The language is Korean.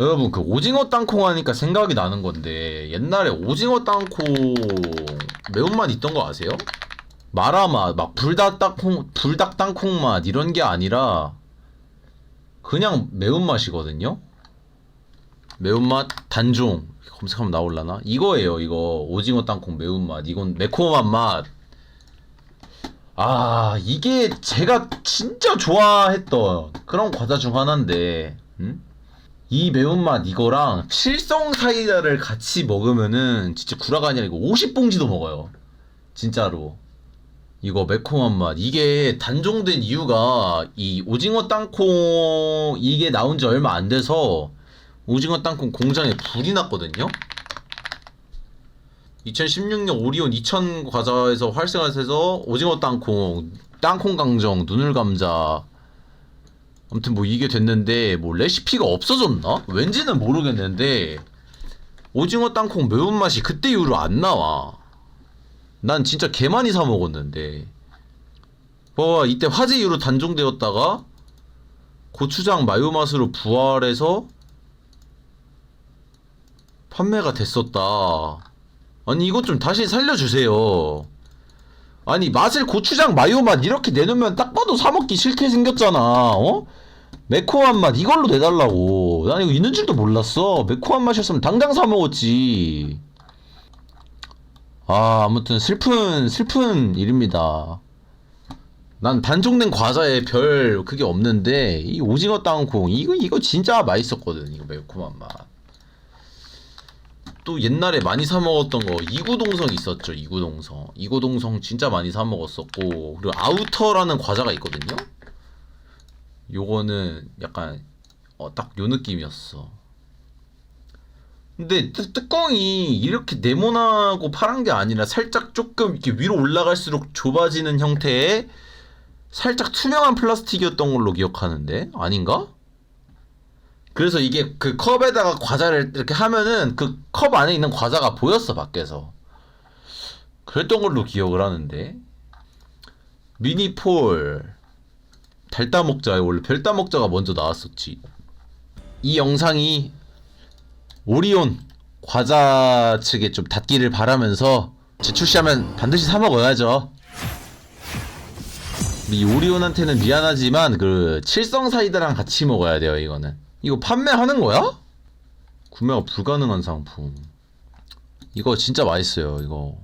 여러분 그 오징어 땅콩 하니까 생각이 나는 건데 옛날에 오징어 땅콩 매운맛 있던 거 아세요? 마라맛 막 불닭 땅콩 불닭 땅콩 맛 이런 게 아니라 그냥 매운맛이거든요. 매운맛 단종 검색하면 나올라나? 이거예요 이거 오징어 땅콩 매운맛 이건 매콤한 맛. 아 이게 제가 진짜 좋아했던 그런 과자 중 하나인데 음? 이 매운맛 이거랑 칠성 사이다를 같이 먹으면은 진짜 구라가 아니라 이거 50봉지도 먹어요. 진짜로. 이거 매콤한 맛. 이게 단종된 이유가 이 오징어 땅콩 이게 나온 지 얼마 안 돼서 오징어 땅콩 공장에 불이 났거든요. 2016년 오리온 2000 과자에서 활성화돼서 오징어 땅콩, 땅콩 강정, 눈을 감자. 아무튼 뭐 이게 됐는데 뭐 레시피가 없어졌나? 왠지는 모르겠는데 오징어 땅콩 매운맛이 그때 이후로 안 나와. 난 진짜 개 많이 사 먹었는데. 봐 이때 화재 이후로 단종되었다가 고추장 마요 맛으로 부활해서 판매가 됐었다. 아니 이것 좀 다시 살려주세요. 아니 맛을 고추장 마요 맛 이렇게 내놓으면 딱 봐도 사 먹기 싫게 생겼잖아. 어? 매콤한 맛 이걸로 내달라고. 난 이거 있는 줄도 몰랐어. 매콤한 맛이었으면 당장 사 먹었지. 아 아무튼 슬픈 슬픈 일입니다. 난 단종된 과자에 별 그게 없는데 이 오징어 땅콩 이거 이거 진짜 맛있었거든. 이거 매콤한 맛. 또 옛날에 많이 사 먹었던 거 이구동성 있었죠 이구동성 이구동성 진짜 많이 사 먹었었고 그리고 아우터라는 과자가 있거든요 요거는 약간 어, 딱 요 느낌이었어. 근데 뚜, 뚜껑이 이렇게 네모나고 파란 게 아니라 살짝 조금 이렇게 위로 올라갈수록 좁아지는 형태의 살짝 투명한 플라스틱이었던 걸로 기억하는데? 아닌가? 그래서 이게 그 컵에다가 과자를 이렇게 하면은 그 컵 안에 있는 과자가 보였어 밖에서. 그랬던 걸로 기억을 하는데. 미니폴 달다 먹자 원래 별다 먹자가 먼저 나왔었지 이 영상이 오리온 과자 측에 좀 닿기를 바라면서 재출시하면 반드시 사 먹어야죠 이 오리온한테는 미안하지만 그 칠성 사이다랑 같이 먹어야 돼요 이거는 이거 판매하는 거야? 구매가 불가능한 상품. 이거 진짜 맛있어요, 이거.